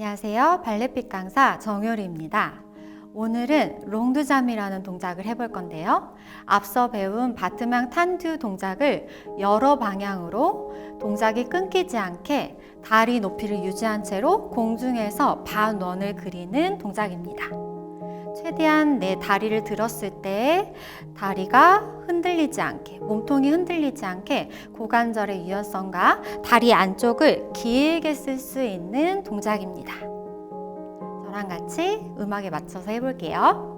안녕하세요. 발레핏 강사 정효리입니다. 오늘은 롱두잠이라는 동작을 해볼 건데요. 앞서 배운 바트망 탄두 동작을 여러 방향으로 동작이 끊기지 않게 다리 높이를 유지한 채로 공중에서 반원을 그리는 동작입니다. 최대한 내 다리를 들었을 때 다리가 흔들리지 않게, 몸통이 흔들리지 않게 고관절의 유연성과 다리 안쪽을 길게 쓸 수 있는 동작입니다. 저랑 같이 음악에 맞춰서 해볼게요.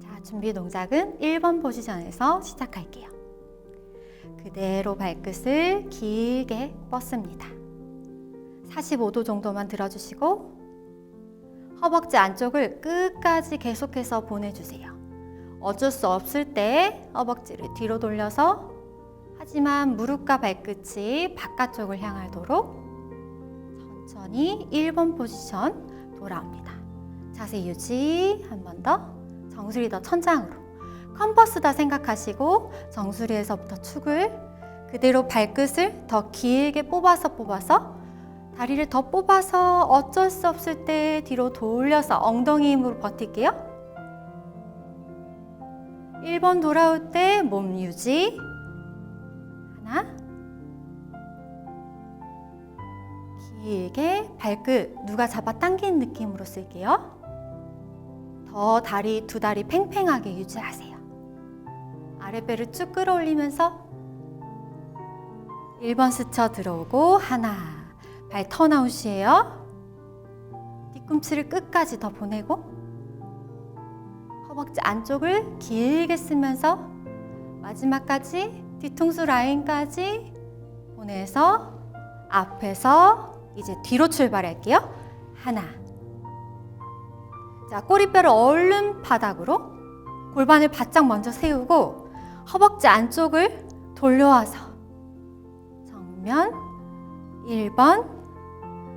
자, 준비 동작은 1번 포지션에서 시작할게요. 그대로 발끝을 길게 뻗습니다. 45도 정도만 들어주시고 허벅지 안쪽을 끝까지 계속해서 보내주세요. 어쩔 수 없을 때 허벅지를 뒤로 돌려서 하지만 무릎과 발끝이 바깥쪽을 향하도록 천천히 1번 포지션 돌아옵니다. 자세 유지 한 번 더 정수리 더 천장으로 컴퍼스다 생각하시고 정수리에서부터 축을 그대로 발끝을 더 길게 뽑아서 뽑아서 다리를 더 뽑아서 어쩔 수 없을 때 뒤로 돌려서 엉덩이 힘으로 버틸게요. 1번 돌아올 때 몸 유지. 하나. 길게 발끝 누가 잡아 당기는 느낌으로 쓸게요. 더 다리 두 다리 팽팽하게 유지하세요. 아랫배를 쭉 끌어올리면서 1번 스쳐 들어오고 하나 발 턴아웃이에요. 뒤꿈치를 끝까지 더 보내고 허벅지 안쪽을 길게 쓰면서 마지막까지 뒤통수 라인까지 보내서 앞에서 이제 뒤로 출발할게요. 하나. 자, 꼬리뼈를 얼른 바닥으로 골반을 바짝 먼저 세우고 허벅지 안쪽을 돌려와서 정면 1번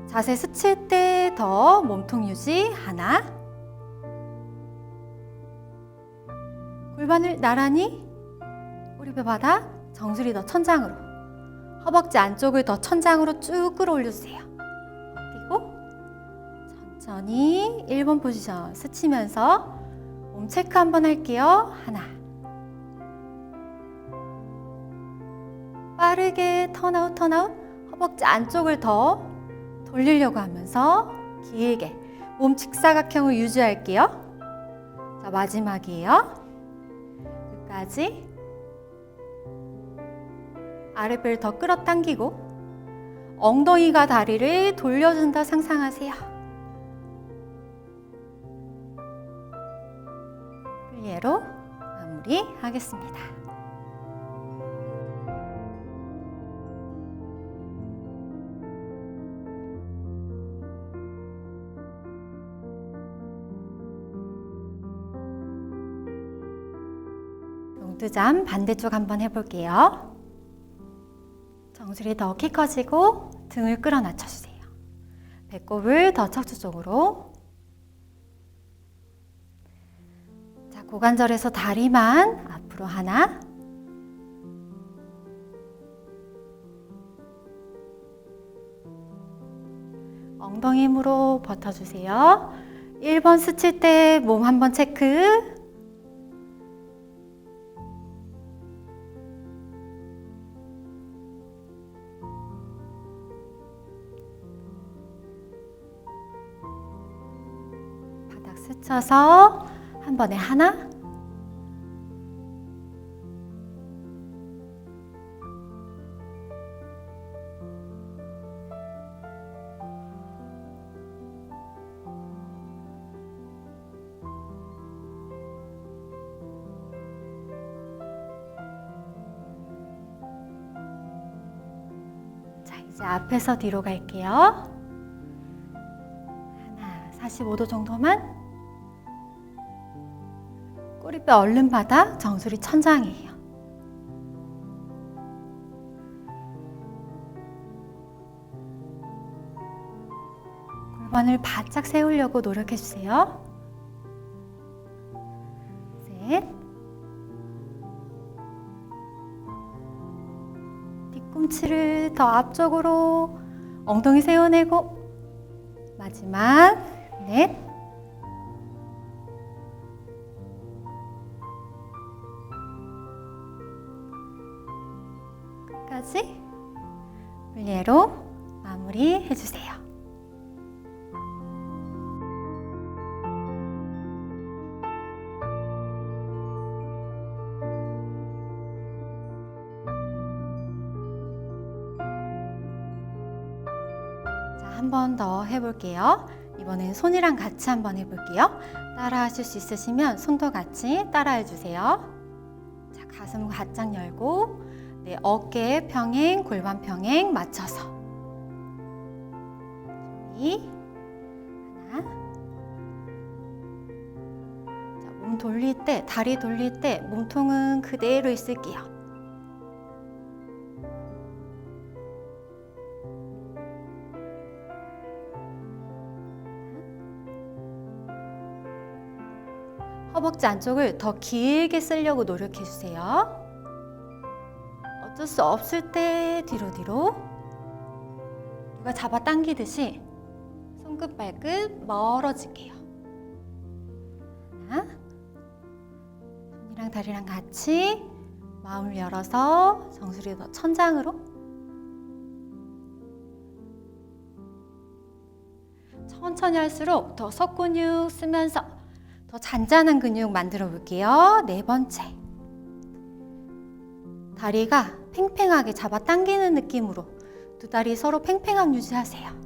자세 스칠 때 더 몸통 유지 하나. 골반을 나란히 꼬리뼈 바닥 정수리 더 천장으로 허벅지 안쪽을 더 천장으로 쭉 끌어올려주세요. 그리고 천천히 1번 포지션 스치면서 몸 체크 한번 할게요. 하나. 빠르게 턴아웃 턴아웃. 허벅지 안쪽을 더 돌리려고 하면서 길게 몸 직사각형을 유지할게요. 자, 마지막이에요. 끝까지 아랫배를 더 끌어당기고 엉덩이가 다리를 돌려준다 상상하세요. 플리에로 마무리하겠습니다. 두 잠 반대쪽 한번 해볼게요. 정수리 더 키 커지고 등을 끌어 낮춰주세요. 배꼽을 더 척추 쪽으로. 자, 고관절에서 다리만 앞으로 하나. 엉덩이 힘으로 버텨주세요. 1번 스칠 때 몸 한번 체크. 스쳐서 한 번에 하나. 자 이제 앞에서 뒤로 갈게요. 하나 45도 정도만 그 얼른 받아 정수리 천장이에요. 골반을 바짝 세우려고 노력해 주세요. 셋. 뒤꿈치를 더 앞쪽으로 엉덩이 세워내고 마지막 넷. 끝까지 물리로 마무리 해 주세요. 자, 한번더 해볼게요. 이번엔 손이랑 같이 한번 해볼게요. 따라 하실 수 있으시면 손도 같이 따라 해주세요. 자, 가슴 바짝 열고, 네, 어깨 평행, 골반 평행 맞춰서. 준비. 하나. 자, 몸 돌릴 때, 다리 돌릴 때 몸통은 그대로 있을게요. 허벅지 안쪽을 더 길게 쓰려고 노력해 주세요. 어쩔 수 없을 때 뒤로 뒤로 누가 잡아 당기듯이 손끝 발끝 멀어질게요. 하나, 손이랑 다리랑 같이 마음을 열어서 정수리 더 천장으로 천천히 할수록 더 속근육 쓰면서 더 잔잔한 근육 만들어 볼게요. 네 번째. 다리가 팽팽하게 잡아 당기는 느낌으로 두 다리 서로 팽팽함 유지하세요.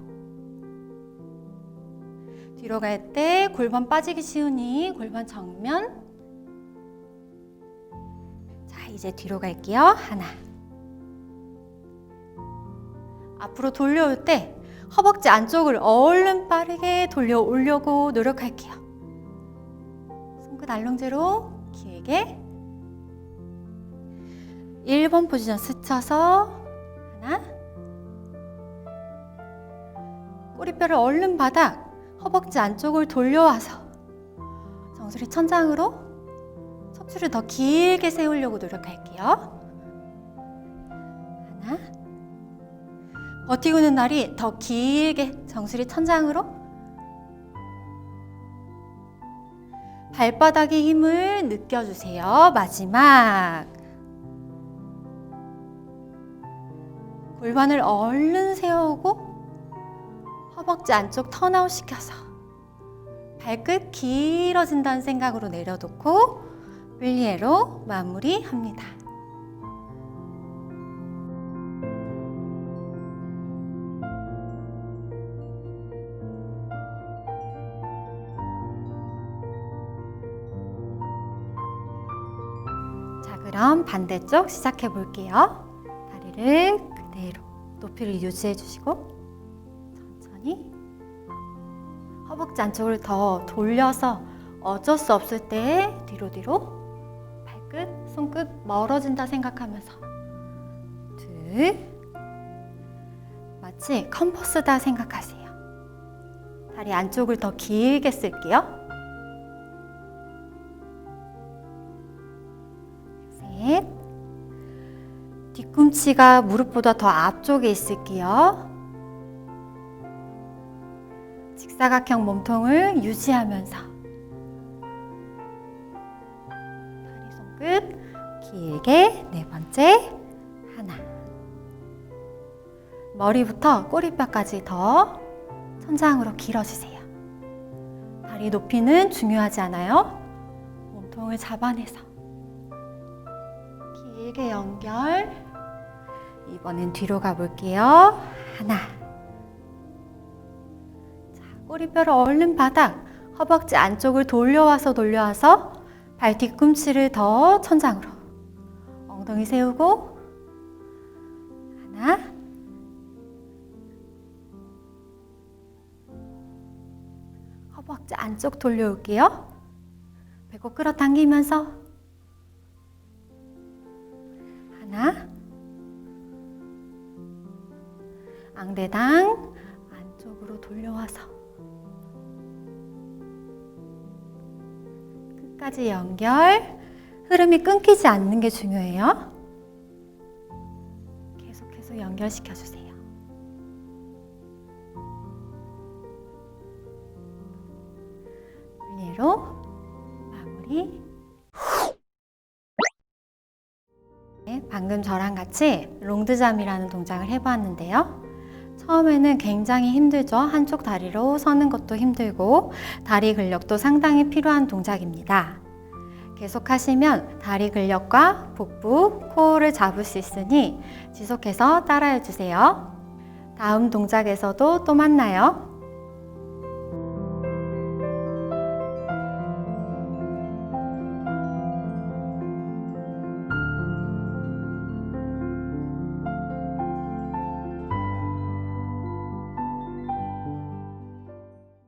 뒤로 갈 때 골반 빠지기 쉬우니 골반 정면. 자, 이제 뒤로 갈게요. 하나. 앞으로 돌려올 때 허벅지 안쪽을 얼른 빠르게 돌려 오려고 노력할게요. 손끝 알롱제로 길게 1번 포지션 스쳐서 하나 꼬리뼈를 얼른 바닥 허벅지 안쪽을 돌려와서 정수리 천장으로 척추를 더 길게 세우려고 노력할게요 하나 버티고 있는 날이 더 길게 정수리 천장으로 발바닥의 힘을 느껴주세요. 마지막. 골반을 얼른 세우고 허벅지 안쪽 턴아웃 시켜서 발끝 길어진다는 생각으로 내려놓고 윌리에로 마무리합니다. 자, 그럼 반대쪽 시작해 볼게요. 다리를 그대로 높이를 유지해 주시고 천천히 허벅지 안쪽을 더 돌려서 어쩔 수 없을 때 뒤로 뒤로 발끝, 손끝 멀어진다 생각하면서 둘 마치 컴퍼스다 생각하세요. 다리 안쪽을 더 길게 쓸게요. 꿈치가 무릎보다 더 앞쪽에 있을게요. 직사각형 몸통을 유지하면서 다리 손끝 길게 네 번째 하나 머리부터 꼬리뼈까지 더 천장으로 길어지세요. 다리 높이는 중요하지 않아요. 몸통을 잡아내서 길게 연결. 이번엔 뒤로 가볼게요. 하나. 자, 꼬리뼈를 얼른 바닥, 허벅지 안쪽을 돌려와서 돌려와서 발 뒤꿈치를 더 천장으로. 엉덩이 세우고. 하나. 허벅지 안쪽 돌려올게요. 배꼽 끌어당기면서 앙대당 안쪽으로 돌려와서 끝까지 연결 흐름이 끊기지 않는 게 중요해요. 계속해서 계속 연결시켜 주세요. 분리로 마무리. 네, 방금 저랑 같이 롱드잠이라는 동작을 해보았는데요. 처음에는 굉장히 힘들죠. 한쪽 다리로 서는 것도 힘들고 다리 근력도 상당히 필요한 동작입니다. 계속 하시면 다리 근력과 복부, 코어를 잡을 수 있으니 지속해서 따라해 주세요. 다음 동작에서도 또 만나요.